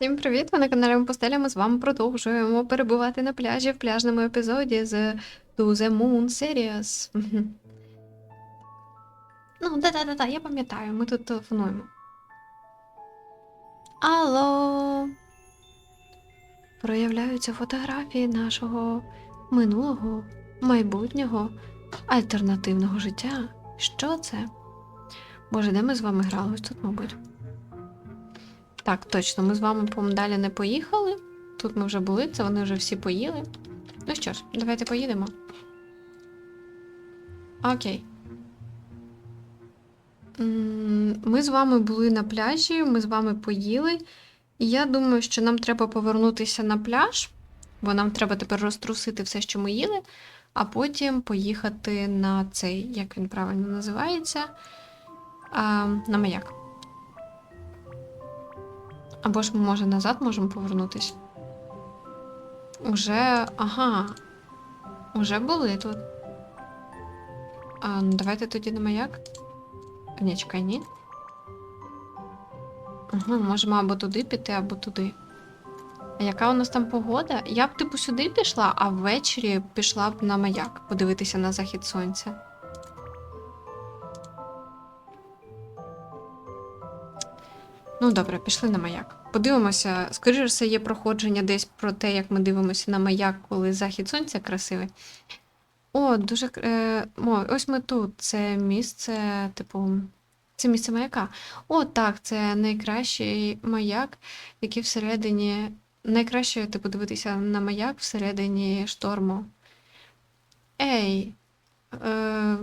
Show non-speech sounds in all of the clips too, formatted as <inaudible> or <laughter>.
Всім привіт! Ви на каналі Постеля. Ми з вами продовжуємо перебувати на пляжі в пляжному епізоді з To the Moon Series. Ну, да-да-да, я пам'ятаю, ми тут телефонуємо. Алло. Проявляються фотографії нашого минулого, майбутнього, альтернативного життя. Що це? Боже, де ми з вами грали? Ось тут, мабуть. Так, точно, ми з вами, по-моєму, далі не поїхали. Тут ми вже були, це вони вже всі поїли. Ну що ж, давайте поїдемо. Окей. Ми з вами були на пляжі, ми з вами поїли. І я думаю, що нам треба повернутися на пляж, бо нам треба тепер розтрусити все, що ми їли, а потім поїхати на цей, як він правильно називається, на маяк. Або ж ми, може, назад можемо повернутися. Уже. Ага. Уже були тут. А, ну давайте тоді на маяк. Ні, чекай, ні. Ага, можемо або туди піти, або туди. А яка у нас там погода? Я б, типу, сюди пішла, а ввечері пішла б на маяк подивитися на захід сонця. Ну, добре, пішли на маяк. Подивимося, скоріше все, є проходження десь про те, як ми дивимося на маяк, коли захід сонця красивий. О, дуже. Е, ось ми тут. Це місце, типу. Це місце маяка. О, так, це найкращий маяк, який всередині. Найкраще, типу, дивитися на маяк всередині шторму. Ей, е,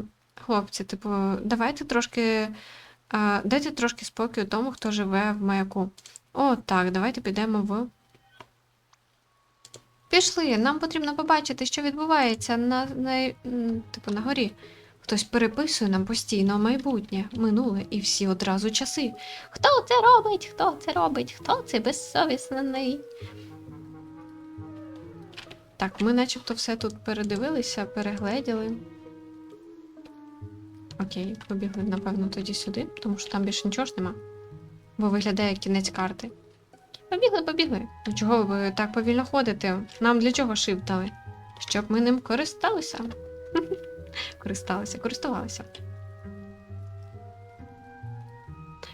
хлопці, типу, давайте трошки. Дайте трошки спокою тому, хто живе в маяку. О, так, давайте підемо в. Пішли, нам потрібно побачити, що відбувається на, на, типу, на горі. Хтось переписує нам постійно майбутнє, минуле і всі одразу часи. Хто це робить? Хто це робить? Хто це безсовісний? Так, ми начебто все тут передивилися, перегледіли. Окей, побігли, напевно, тоді сюди, тому що там більше нічого ж нема. Бо виглядає як кінець карти. Побігли, побігли. Ну чого ви так повільно ходите? Нам для чого шип дали? Щоб ми ним користалися. <laughs> Користалися, користувалися.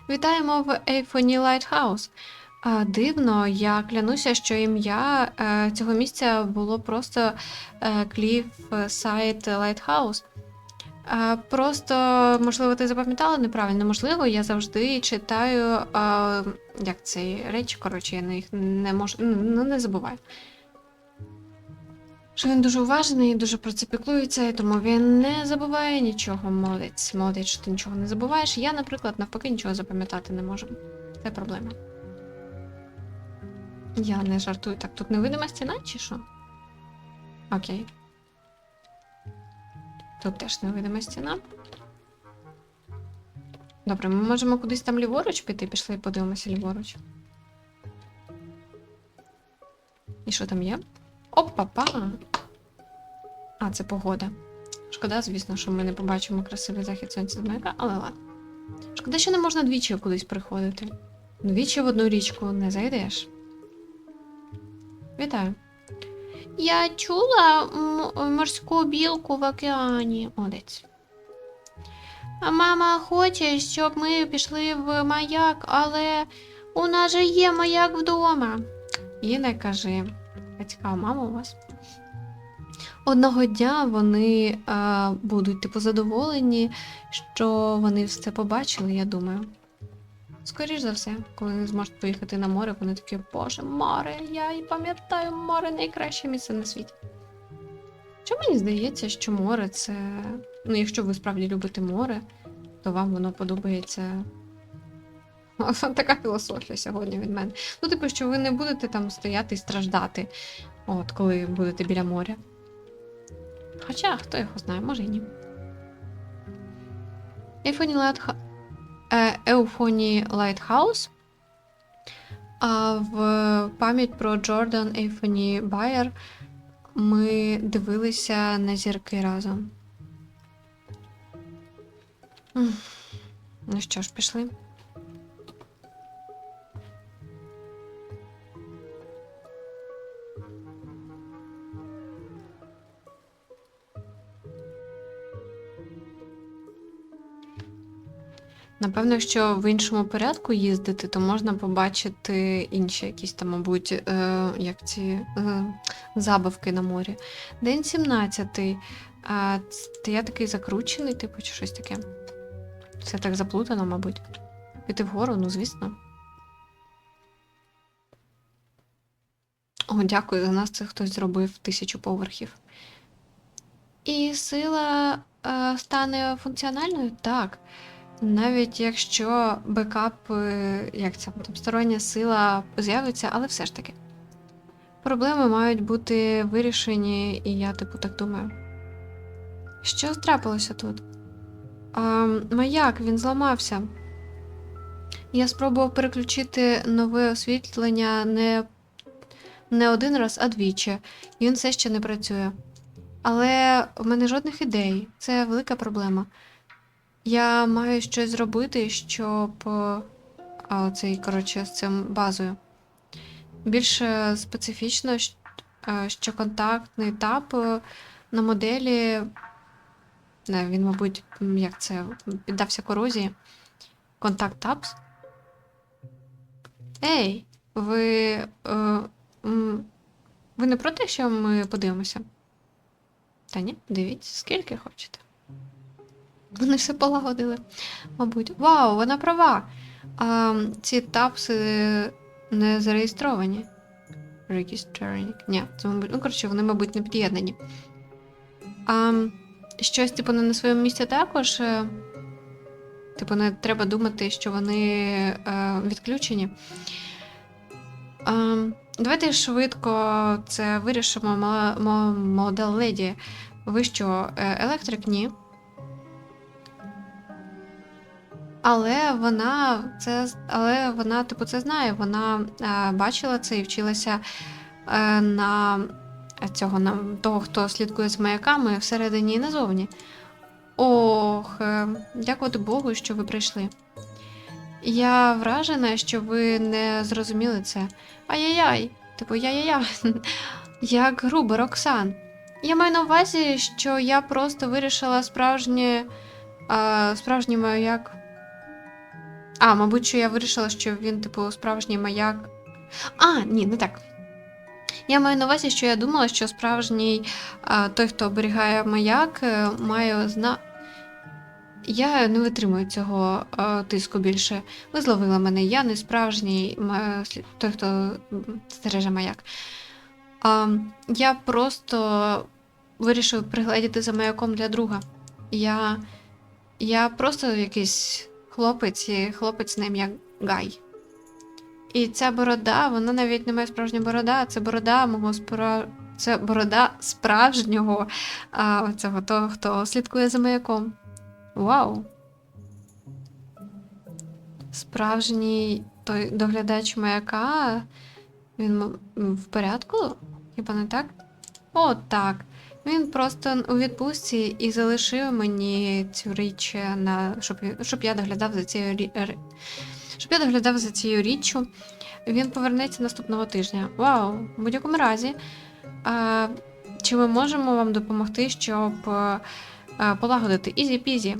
Вітаємо в Ейфоні Лайтхаус. Дивно, я клянуся, що ім'я е, цього місця було просто Кліф Сайт Лайтхаус. Просто, можливо, ти запам'ятала неправильно. Можливо, я завжди читаю, а, як ці речі, коротше, я на їх не можу, ну, не забуваю. Що він дуже уважний, дуже про це піклується, і тому він не забуває нічого. Молодець, молодець, що ти нічого не забуваєш. Я, наприклад, навпаки, нічого запам'ятати не можу. Це проблема. Я не жартую. Так, тут невидима стіна чи що? Окей. Тут теж невидима стіна. Добре, ми можемо кудись там ліворуч піти, пішли і подивимося ліворуч. І що там є? Опа-па! А, це погода. Шкода, звісно, що ми не побачимо красивий захід сонця з маяка, але ладно. Шкода, що не можна двічі кудись приходити. Двічі в одну річку не зайдеш. Вітаю. Я чула морську білку в океані. Молодець. А Мама хоче, щоб ми пішли в маяк, але у нас же є маяк вдома. І не кажи. Цікава мама у вас. Одного дня вони а, будуть типу задоволені, що вони все побачили, я думаю. Скоріш за все, коли не зможуть поїхати на море, вони такі, боже, море, я і пам'ятаю, море найкраще місце на світі. Що мені здається, що море це. Ну, якщо ви справді любите море, то вам воно подобається. <laughs> Така філософія сьогодні від мене. Ну, типу, що ви не будете там стояти і страждати, от коли будете біля моря. Хоча, хто його знає, може і ні. Ейфоні Лайтха... Еуфоні Лайтхаус. А в пам'ять про Джордан Ейфоні Байер ми дивилися на зірки разом. Ну що ж, пішли. Напевно, якщо в іншому порядку їздити, то можна побачити інші якісь там, мабуть, е, як ці е, забавки на морі. День 17. А, ц- я такий закручений, типу, чи щось таке. Все так заплутано, мабуть. Піти вгору, ну звісно. О, дякую, за нас це хтось зробив тисячу поверхів. І сила е, стане функціональною? Так. Навіть якщо бекап, е, як це, там, стороння сила з'явиться, але все ж таки. Проблеми мають бути вирішені, і я, типу, так думаю. Що трапилося тут? А, маяк, він зламався. Я спробував переключити нове освітлення не, не один раз, а двічі. І він все ще не працює. Але в мене жодних ідей. Це велика проблема. Я маю щось зробити, щоб. е, А, оцей, коротше, з цим базою. Більш е, специфічно, е, що контактний тап е, на моделі. Не, він, мабуть, як це, піддався корозії. Контакт тапс. Ей, ви. Ви не проти, що ми подивимося? Та ні, дивіться, скільки хочете. Вони все полагодили, мабуть. Вау, вона права. А, ці тапси не зареєстровані. Registering. Ні, це, мабуть, ну, коротше, вони, мабуть, не під'єднані. А, щось, типу, не на своєму місці також. е, Типу, не треба думати, що вони е, відключені. А, давайте швидко це вирішимо, мо- мо- молода леді. Ви що, е, електрик? Ні. Але вона це але вона, типу, це знає. Вона е, бачила це і вчилася е, на цього на того, хто слідкує з маяками всередині і назовні. Ох, е, дякувати Богу, що ви прийшли. Я вражена, що ви не зрозуміли це. Ай-яй-яй, типу, я-я-я. <laughs> Як грубо, Роксан. Я маю на увазі, що я просто вирішила справжнє. А, справжній маяк. А, мабуть, що я вирішила, що він, типу, справжній маяк. А, ні, не так. Я маю на увазі, що я думала, що справжній а, той, хто оберігає маяк, е, має зна. Я не витримую цього а, тиску більше. Ви зловили мене, я не справжній ма- слід- той, хто стереже маяк. А, я просто вирішив пригледіти за маяком для друга. Я, я просто якийсь хлопець, і хлопець на ім'я Гай. І ця борода, вона навіть не моя справжня борода, це борода мого спра... Це борода справжнього а, цього того, хто слідкує за маяком. Вау! Справжній той доглядач маяка. Він в порядку? Хіба не так? О, так. Він просто у відпустці і залишив мені цю річ на щоб, щоб я доглядав за цією щоб я доглядав за цією річчю. Він повернеться наступного тижня. Вау, в будь-якому разі. А, чи ми можемо вам допомогти, щоб полагодити ізі-пізі?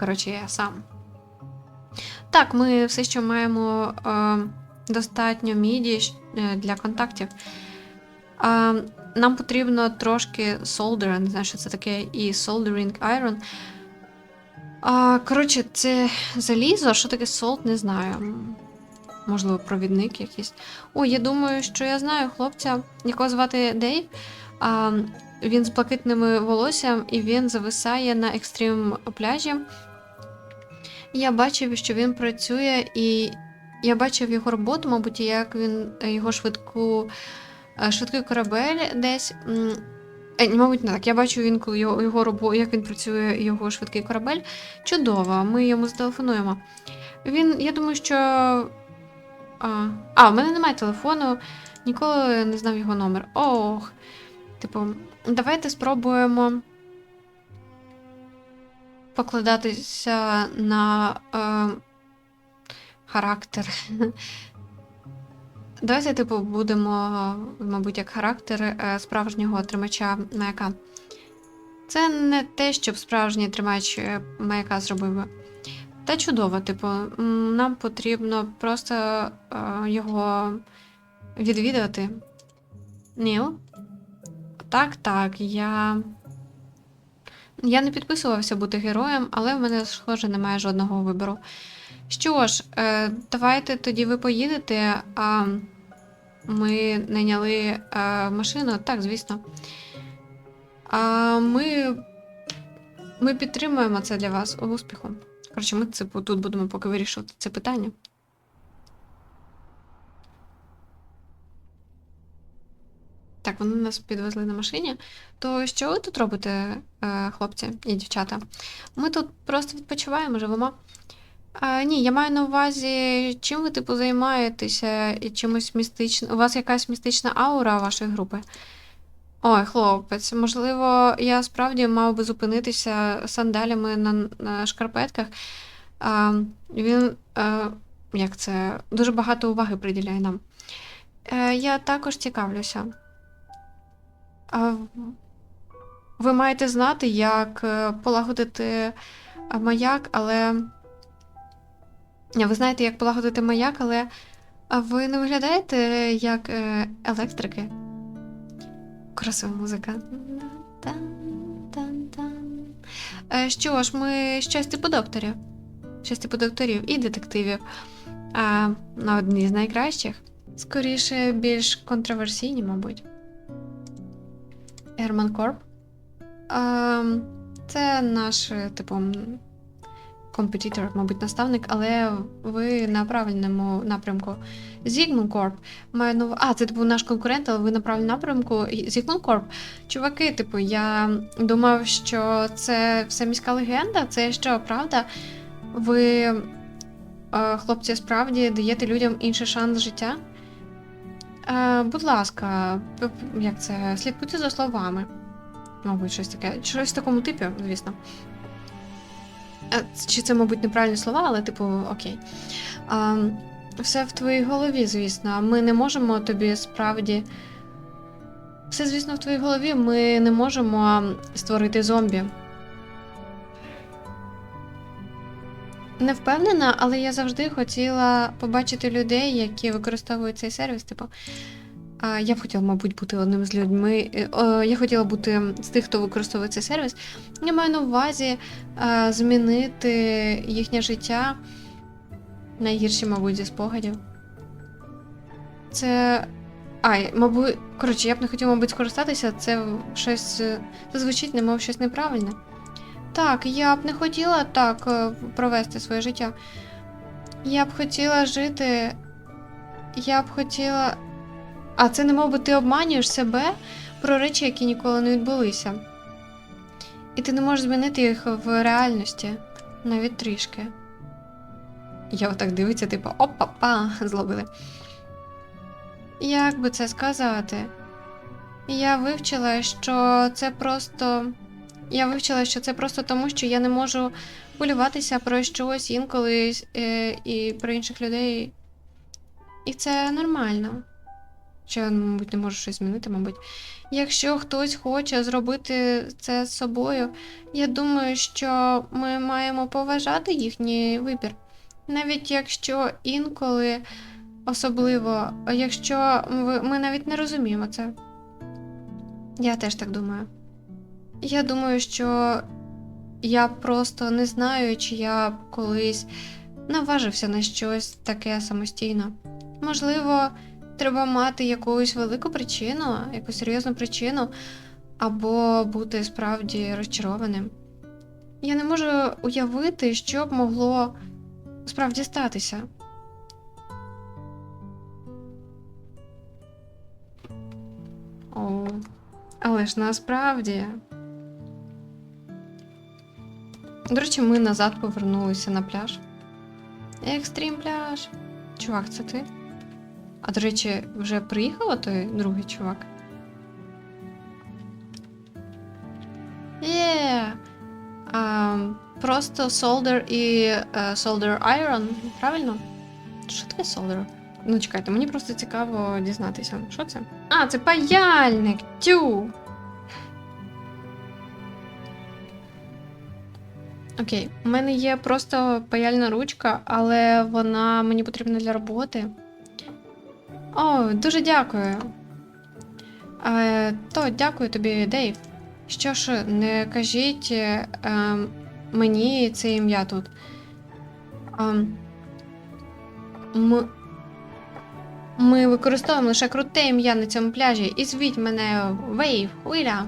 Коротше, я сам. Так, ми все ще маємо достатньо міді е, для контактів. Нам потрібно трошки знаю, що це таке, і soldering iron. Коротше, це залізо, що таке солд, не знаю. Можливо, провідник якийсь. О, я думаю, що я знаю хлопця, якого звати Дейв. А, він з блакитними волоссям і він зависає на екстрім пляжі. Я бачив, що він працює, і я бачив його роботу, мабуть, як він е, його швидку, швидкий корабель десь. е, Мабуть, не так. Я бачу він коли його, його робо, як він працює, його швидкий корабель. Чудово, ми йому зателефонуємо. Він, я думаю, що. А, а в мене немає телефону, ніколи не знав його номер. Ох. Типу, давайте спробуємо покладатися на е, характер. Давайте, типу, будемо, мабуть, як характер е, справжнього тримача маяка. Це не те, щоб справжній тримач е, маяка зробив би. Та чудово, типу, нам потрібно просто е, його відвідати. Ніл? Так, так, я. Я не підписувався бути героєм, але в мене, схоже, немає жодного вибору. Що ж, е, давайте тоді ви поїдете, а ми найняли е, машину, так, звісно. А ми, ми підтримуємо це для вас успіху. Коротше, ми це тут будемо поки вирішувати це питання. Так, вони нас підвезли на машині. То що ви тут робите, е, хлопці і дівчата? Ми тут просто відпочиваємо, живемо. А, ні, я маю на увазі, чим ви, типу, займаєтеся і чимось містичним. У вас якась містична аура вашої групи? Ой, хлопець, можливо, я справді мав би зупинитися сандалями на, на шкарпетках. А, він, е, як це, дуже багато уваги приділяє нам. Е, я також цікавлюся. А, ви маєте знати, як е, полагодити маяк, але. Ви знаєте, як полагодити маяк, але ви не виглядаєте як е, електрики? Красива музика. Е, Що ж, ми щось типу докторів. Щось типу докторів і детективів. А, на одні з найкращих. Скоріше, більш контроверсійні, мабуть. Герман Корп. Ем, це наш, типу, м, компетитор, мабуть, наставник, але ви на правильному напрямку. Зігмун Корп. Маю нову... А, це типу наш конкурент, але ви на правильному напрямку. Зігмун Корп. Чуваки, типу, я думав, що це все міська легенда. Це що, правда? Ви, е, хлопці, справді даєте людям інший шанс життя? Е, будь ласка, як це, слідкуйте за словами. Мабуть, щось таке. Щось в такому типі, звісно. Чи це, мабуть, неправильні слова, але, типу, окей. А, все в твоїй голові, звісно. Ми не можемо тобі справді. Все, звісно, в твоїй голові. Ми не можемо створити зомбі. Не впевнена, але я завжди хотіла побачити людей, які використовують цей сервіс. Типу, я б хотіла, мабуть, бути одним з людьми. е, Я хотіла бути з тих, хто використовує цей сервіс. Я маю на увазі змінити їхнє життя. Найгірші, мабуть, зі спогадів. Це. Ай, мабуть, коротше, я б не хотіла, мабуть, скористатися. Це щось. е, Це звучить, немов щось неправильне. Так, я б не хотіла так е, провести своє життя. Я б хотіла жити. Я б хотіла. А це не би ти обманюєш себе про речі, які ніколи не відбулися. І ти не можеш змінити їх в реальності, навіть трішки. Я отак дивиться, типу, опа-па, зловили. Як би це сказати? Я вивчила, що це просто. Я вивчила, що це просто тому, що я не можу хвилюватися про щось інколи е, і про інших людей. І це нормально. Я, мабуть, не можу щось змінити, мабуть. Якщо хтось хоче зробити це з собою, я думаю, що ми маємо поважати їхній вибір. Навіть якщо інколи, особливо, якщо ми навіть не розуміємо це. Я теж так думаю. Я думаю, що я просто не знаю, чи я б колись наважився на щось таке самостійно. Можливо, треба мати якусь велику причину, якусь серйозну причину, або бути справді розчарованим. Я не можу уявити, що б могло справді статися. О, але ж насправді. До речі, ми назад повернулися на пляж. Екстрім пляж. Чувак, це ти? А до речі, вже приїхав той другий чувак? Є. А, просто solder і е, solder iron, правильно? Що таке solder? Ну, чекайте, мені просто цікаво дізнатися. Що це? А, це паяльник! Тю! Окей, у мене є просто паяльна ручка, але вона мені потрібна для роботи. О, дуже дякую. Е, то дякую тобі, Дейв. Що ж, не кажіть е, мені це ім'я тут. Ем, ми, ми використовуємо лише круте ім'я на цьому пляжі. І звіть мене Вейв, хвиля.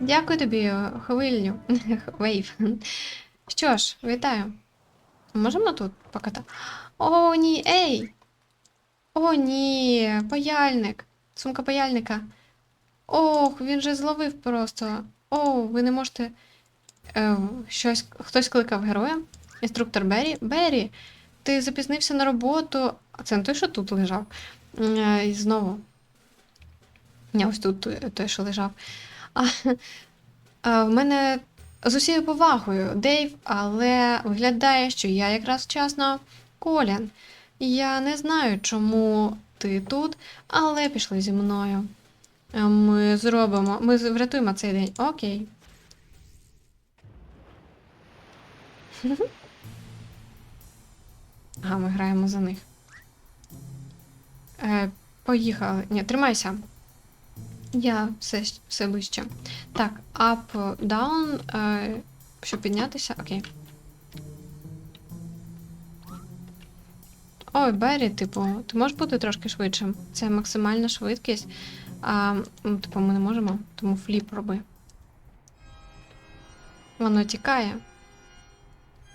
Дякую тобі, хвилю. <laughs> Вейв. Що ж, вітаю. Можемо тут покатати? О, ні, ей! О, ні, паяльник. Сумка паяльника. Ох, він же зловив просто. О, ви не можете. Е, щось. Хтось кликав героя. Інструктор Беррі. Беррі, ти запізнився на роботу. Це не той, що тут лежав. Е, і знову. Ні, ось тут той, що лежав. А, а, в мене з усією повагою, Дейв, але виглядає, що я якраз вчасно Колін. Я не знаю, чому ти тут, але пішли зі мною. Е, Ми зробимо, ми врятуємо цей день. Окей. <laughs> Ага, ми граємо за них. Е, поїхали. Ні, тримайся. Я все, все вище. Так, up, down, е, щоб піднятися. Окей. Ой, Беррі, типу, ти можеш бути трошки швидшим? Це максимальна швидкість. А, м, типу, ми не можемо, тому фліп роби. Воно тікає.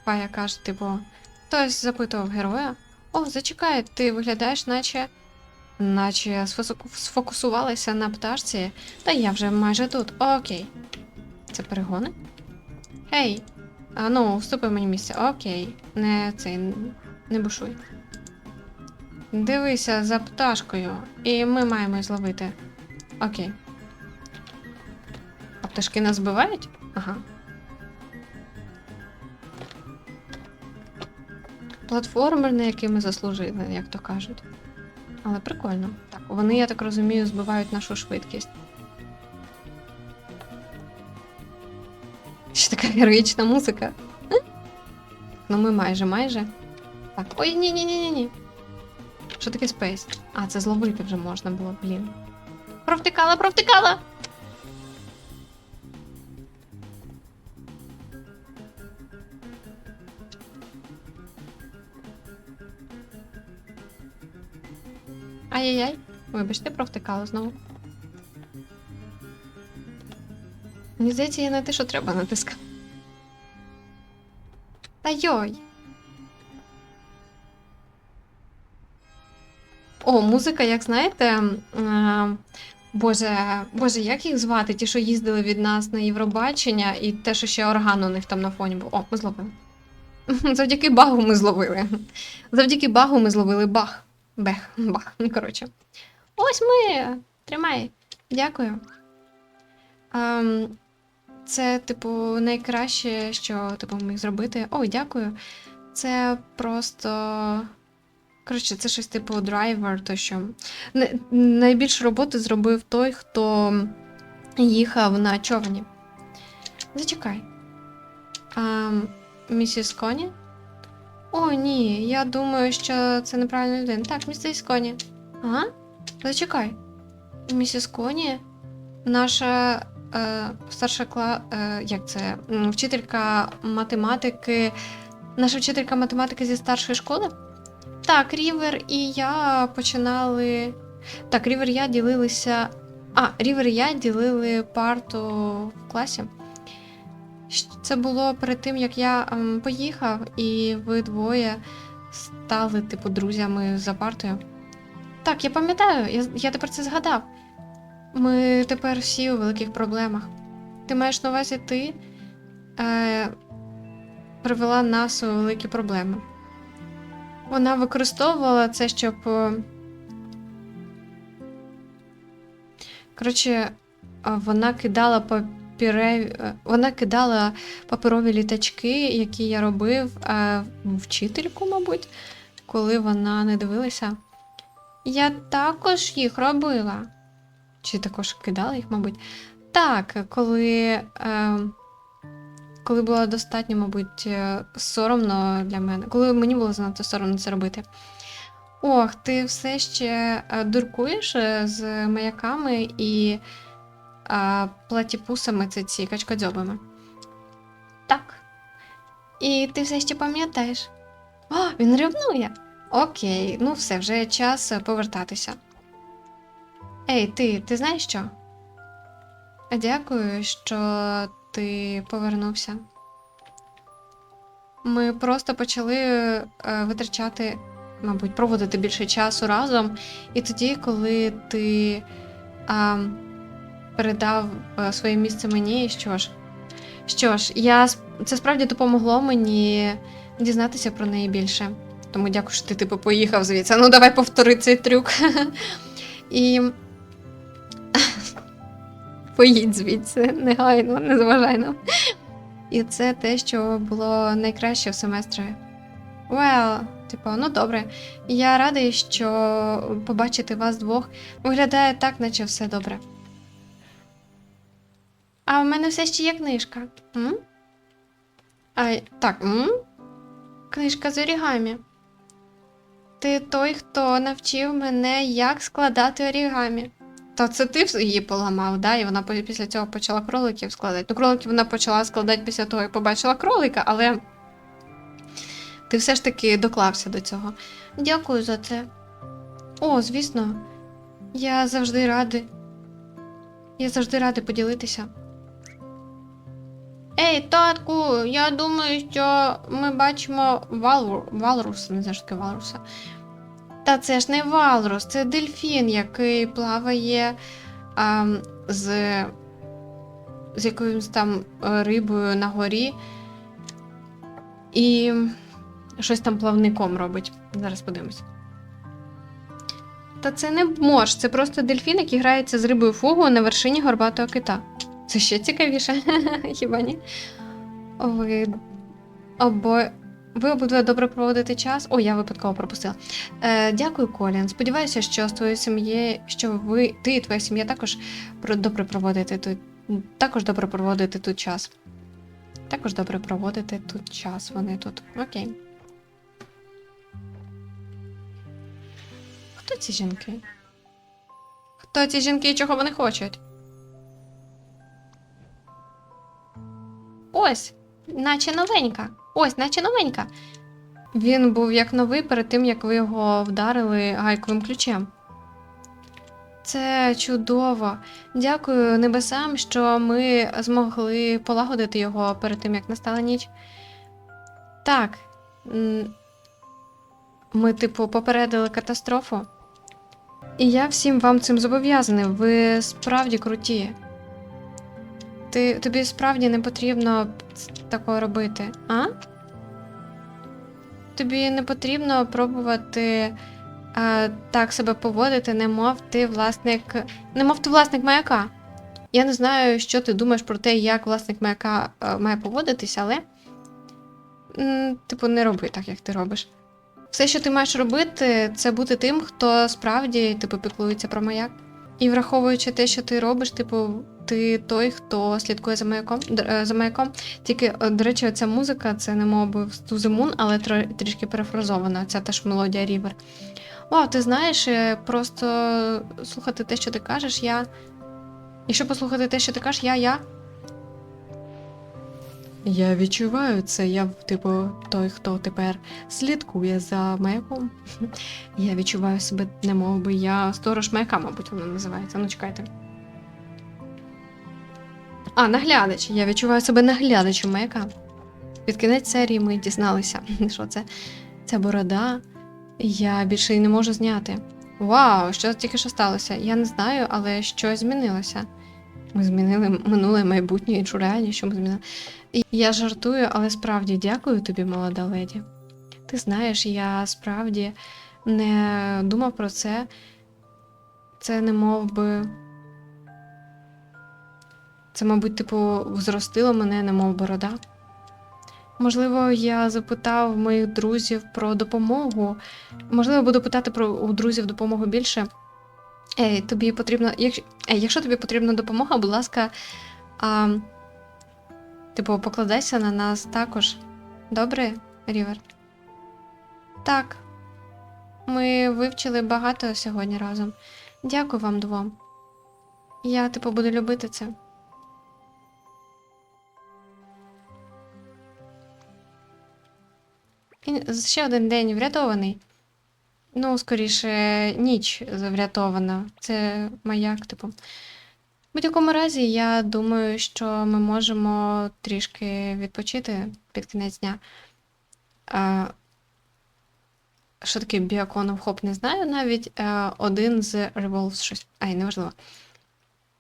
Пая каже, типу, хтось запитував героя. О, зачекай, ти виглядаєш, наче. Наче сфокусувалася на пташці. Та я вже майже тут. Окей. Це перегони? Гей. Ну, уступи мені місце. Окей. Не цей. Не бушуй. Дивися за пташкою, і ми маємо зловити. Окей. А пташки нас збивають? Ага. Платформер, на який ми заслужили, як то кажуть. Але прикольно. Так, вони, я так розумію, збивають нашу швидкість. Ще така героїчна музика. Ну, ми майже, майже. Так. Ой, ні, ні, ні, ні, ні. Що таке спейс? А, це зловити вже можна було, блін. Провтикала, провтикала! Ай-яй-яй. Вибачте, провтикала знову. Мені здається, я на те, що треба натискати. Та йой. О, музика, як знаєте. е, Боже, Боже, як їх звати? Ті, що їздили від нас на Євробачення, і те, що ще орган у них там на фоні був. О, ми зловили. <laughs> Завдяки багу ми зловили. Завдяки багу ми зловили баг. Бех, бах. Ну, коротше. Ось ми. Тримай. Дякую. Ем, це, типу, найкраще, що типу, міг зробити. Ой, дякую. Це просто. Коротше, це щось типу драйвер, то що. Найбільшу роботу зробив той, хто їхав на човні. Зачекай. А, місіс Коні? О, ні, я думаю, що це неправильна людина. Так, місіс Коні. Ага? Зачекай. Місіс Коні, наша е, старша кла... Е, як це? Вчителька математики. Наша вчителька математики зі старшої школи? Так, Рівер і я починали. Так, Рівер і я ділилися. А, Рівер і я ділили парту в класі. Це було перед тим, як я ем, поїхав, і ви двоє стали, типу, друзями за партою. Так, я пам'ятаю, я, я тепер це згадав. Ми тепер всі у великих проблемах. Ти маєш на увазі ти е, привела нас у великі проблеми. Вона використовувала це, щоб. е, Коротше, е, вона кидала папіре... е, Вона кидала паперові літачки, які я робив вчительку, мабуть, коли вона не дивилася. Я також їх робила. Чи також кидала їх, мабуть. Так, коли. Коли було достатньо, мабуть, е, соромно для мене, коли мені було занадто соромно це робити. Ох, ти все ще е, дуркуєш е, з маяками і а, платіпусами, це ці качкодзьобами. Так. І ти все ще пам'ятаєш. О, він ревнує. Окей, ну все, вже час повертатися. Ей, ти, ти знаєш що? Дякую, що ти повернувся. Ми просто почали е, витрачати, мабуть, проводити більше часу разом. І тоді, коли ти а, передав е, своє місце мені, що ж, що ж, я, це справді допомогло мені дізнатися про неї більше. Тому дякую, що ти типу поїхав звідси. Ну, давай повтори цей трюк. <laughs> І. Поїдь звідси, негайно, не заважай нам. І це те, що було найкраще в семестрі. Well, типу, ну добре. Я радий, що побачити вас двох виглядає так, наче все добре. А в мене все ще є книжка. М? А, так, м? Книжка з орігамі. Ти той, хто навчив мене, як складати орігамі. Та це ти її поламав, да? І вона після цього почала кроликів складати. Ну, кроликів вона почала складати після того, як побачила кролика, але ти все ж таки доклався до цього. Дякую за це. О, звісно, я завжди радий. Я завжди радий поділитися. Ей, татку, я думаю, що ми бачимо валру... валрус, не таке валруса. Та це ж не валрус, це дельфін, який плаває а, з, з якоюсь там е, рибою на горі. І щось там плавником робить. Зараз подивимось. Та це не морж, це просто дельфін, який грається з рибою фугу на вершині горбатого кита. Це ще цікавіше, <laughs> хіба ні? Ви обо... Ви обидва добре проводите час. О, я випадково пропустила. Е, дякую, Колін. Сподіваюся, що з твоєю сім'єю, що ви, ти і твоя сім'я також добре проводите тут. Також добре проводите тут час. Також добре проводите тут час. Вони тут. Окей. Хто ці жінки? Хто ці жінки і чого вони хочуть? Ось, наче новенька. Ось, наче новенька. Він був як новий перед тим, як ви його вдарили гайковим ключем. Це чудово. Дякую небесам, що ми змогли полагодити його перед тим, як настала ніч. Так. Ми, типу, попередили катастрофу. І я всім вам цим зобов'язаний. Ви справді круті. Ти, тобі справді не потрібно такого робити, а? Тобі не потрібно пробувати а, так себе поводити, немов ти власник. Немов ти власник маяка. Я не знаю, що ти думаєш про те, як власник маяка а, має поводитися, але. Типу, не роби так, як ти робиш. Все, що ти маєш робити, це бути тим, хто справді типу, піклується про маяк. І враховуючи те, що ти робиш, типу, ти той, хто слідкує за маяком, е, за маяком. Тільки, е, до речі, ця музика це не мов в Стузимун, але трішки перефразована. Ця теж мелодія Рівер. Вау, ти знаєш, е, просто слухати те, що ти кажеш, я. Якщо послухати те, що ти кажеш, я, я. Я відчуваю це, я, типу, той, хто тепер слідкує за маяком. <laughs> Я відчуваю себе, не мов би я сторож маяка, мабуть, воно називається. Ну, чекайте. А, наглядач. Я відчуваю себе наглядачем маяка. Під кінець серії ми дізналися, <laughs> що це ця борода. Я більше її не можу зняти. Вау, що тільки що сталося? Я не знаю, але щось змінилося. Ми змінили минуле, майбутнє, іншу реальність, що ми змінили. І я жартую, але справді дякую тобі, молода леді. Ти знаєш, я справді не думав про це. Це не мов би. Це, мабуть, типу, зростило мене, немов борода. Можливо, я запитав моїх друзів про допомогу. Можливо, буду питати про у друзів допомогу більше. Ей, тобі потрібно. Якщо, якщо тобі потрібна допомога, будь ласка, а, Типу, покладайся на нас також. Добре, Рівер? Так. Ми вивчили багато сьогодні разом. Дякую вам двом. Я, типу, буду любити це. І ще один день врятований. Ну, скоріше, ніч врятована. Це маяк, типу. В будь-якому разі, я думаю, що ми можемо трішки відпочити під кінець дня. А, що таке біаконов хоп, не знаю навіть. А, один з Revolves щось. Ай, неважливо.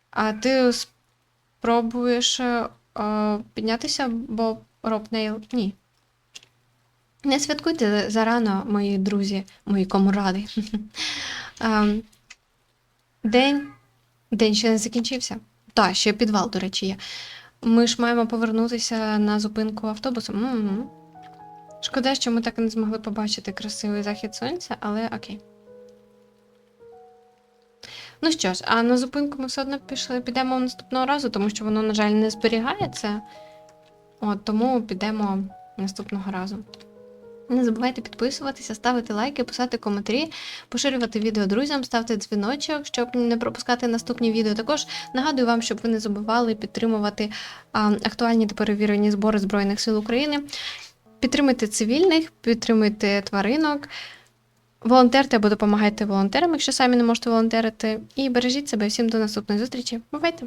А ти спробуєш е, е, піднятися, бо Роб Нейл. Ні. Не святкуйте зарано, мої друзі, мої комради. <laughs> Ем, День. День ще не закінчився. Так, ще підвал, до речі, є. Ми ж маємо повернутися на зупинку автобусом. Мгм. Шкода, що ми так і не змогли побачити красивий захід сонця, але окей. Ну що ж, а на зупинку ми все одно пішли, підемо наступного разу, тому що воно, на жаль, не зберігається. От, тому підемо наступного разу. Не забувайте підписуватися, ставити лайки, писати коментарі, поширювати відео друзям, ставте дзвіночок, щоб не пропускати наступні відео. Також нагадую вам, щоб ви не забували підтримувати а, актуальні та перевірені збори Збройних сил України. Підтримуйте цивільних, підтримуйте тваринок, волонтерте або допомагайте волонтерам, якщо самі не можете волонтерити. І бережіть себе всім до наступної зустрічі. Бувайте!